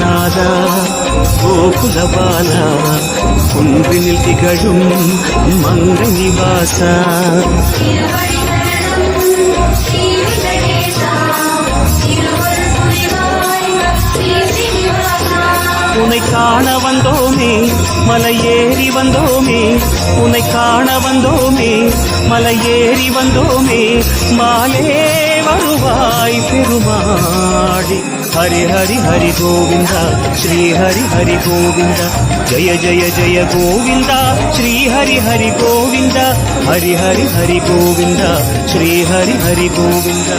நாதா கோகுலபாலா குன்றினில் திகழும் மங்க நிவாசா. உன்னை காண வந்தோமே மலை ஏறி வந்தோமே உன்னை காண வந்தோமே மலை ஏறி வந்தோமே மாலே తిరుమాడి హరి హరి హరి గోవింద శ్రీ హరి హరి గోవింద. జయ జయ జయ గోవింద శ్రీ హరి హరి గోవింద. హరి హరి హరి గోవింద శ్రీ హరి హరి గోవింద.